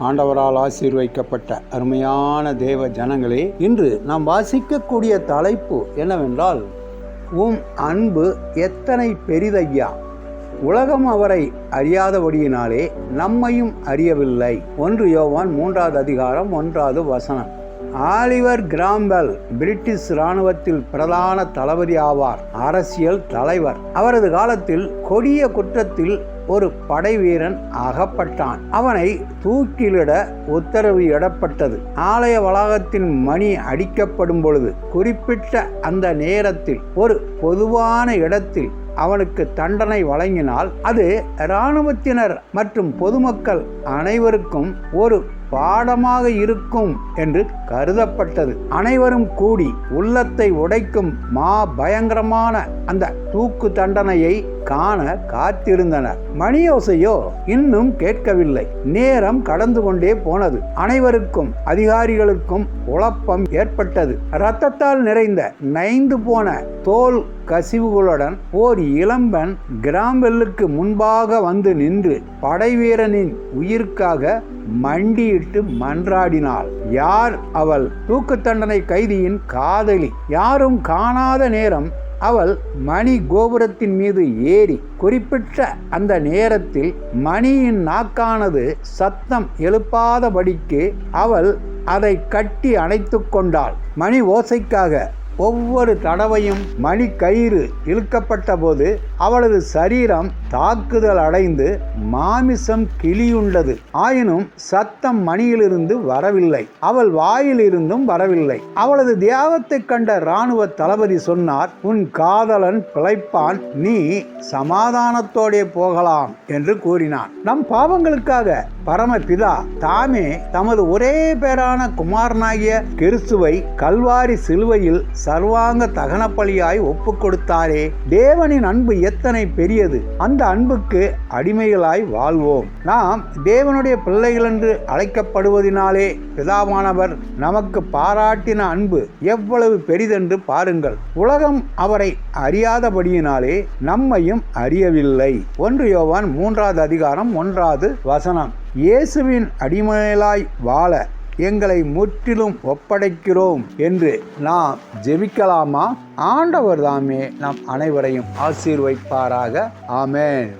ஆண்டவரால் ஆசீர்வைக்கப்பட்ட அருமையான தேவ ஜனங்களே இன்று நாம் வாசிக்கக்கூடிய தலைப்பு என்னவென்றால் உம் அன்பு எத்தனை பெரிதையா? உலகம் அவரை அறியாதபடியினாலே நம்மையும் அறியவில்லை. ஒன்று யோவான் மூன்றாவது அதிகாரம் ஒன்றாவது வசனம். ஆலிவர் கிராம்பெல் பிரிட்டிஷ் இராணுவத்தில் பிரதான தளபதி ஆவார் அரசியல் தலைவர். அவரது காலத்தில் கொடிய குற்றத்தில் ஒரு படை வீரன் அகப்பட்டான். அவனை தூக்கிலிட உத்தரவு இடப்பட்டது. ஆலய வளாகத்தின் மணி அடிக்கப்படும் பொழுது குறிப்பிட்ட அந்த நேரத்தில் ஒரு பொதுவான இடத்தில் அவனுக்கு தண்டனை வழங்கினால் அது இராணுவத்தினர் மற்றும் பொதுமக்கள் அனைவருக்கும் ஒரு பாடமாக இருக்கும் என்று கருதப்பட்டது. அனைவரும் கூடி உள்ளத்தை உடைக்கும் மா பயங்கரமான அந்த தூக்கு தண்டனையை காண காத்திருந்தனர். மணியோசையோ இன்னும் கேட்கவில்லை. நேரம் கடந்து கொண்டே போனது. அனைவருக்கும் அதிகாரிகளுக்கும் குழப்பம் ஏற்பட்டது. இரத்தத்தால் நிறைந்த நைந்து போன தோல் கசிவுகளுடன் ஓர் இளம்பன் கிராம்பெல்லுக்கு முன்பாக வந்து நின்று படைவீரனின் உயிருக்காக மண்டியிட்டு மன்றாடினாள். யார் அவள்? தூக்கு தண்டனை கைதியின் காதலி. யாரும் காணாத நேரம் அவள் மணி கோபுரத்தின் மீது ஏறி குறிப்பிட்ட அந்த நேரத்தில் மணியின் நாக்கானது சத்தம் எழுப்பாதபடிக்கு அவள் அதை கட்டி அணைத்து கொண்டாள். மணி ஓசைக்காக ஒவ்வொரு தடவையும் மணி கயிறு இழுக்கப்பட்ட போது அவளது சரீரம் தாக்குதல் அடைந்து மாமிசம் கிளியுண்டது. ஆயினும் சத்தம் மணியிலிருந்து வரவில்லை. அவள் வாயிலிருந்தும் வரவில்லை. அவளது தியாகத்தை கண்ட இராணுவ தளபதி சொன்னார் உன் காதலன் பிழைப்பான். நீ சமாதானத்தோடே போகலாம் என்று கூறினான். நம் பாவங்களுக்காக பரமபிதா தாமே தமது ஒரே பேரான குமாரனாகிய கிறிஸ்துவை கல்வாரி சிலுவையில் சர்வாங்க தகனப்பலியாய் ஒப்பு கொடுத்தாரே தேவனின் அன்பு எத்தனை பெரியது. அந்த அன்புக்கு அடிமைகளாய் வாழ்வோம். நாம் தேவனுடைய பிள்ளைகள் என்று அழைக்கப்படுவதினாலே பிதாவானவர் நமக்கு பாராட்டின அன்பு எவ்வளவு பெரிதென்று பாருங்கள். உலகம் அவரை அறியாதபடியினாலே நம்மையும் அறியவில்லை. ஒன்று யோவான் மூன்றாவது அதிகாரம் ஒன்றாவது வசனம். இயேசுவின் அடிமையலாய் வாழ எங்களை முற்றிலும் ஒப்படைக்கிறோம் என்று நாம் ஜெபிக்கலாமா? ஆண்டவர் தாமே நம் அனைவரையும் ஆசீர்வைப்பாராக ஆமேன்.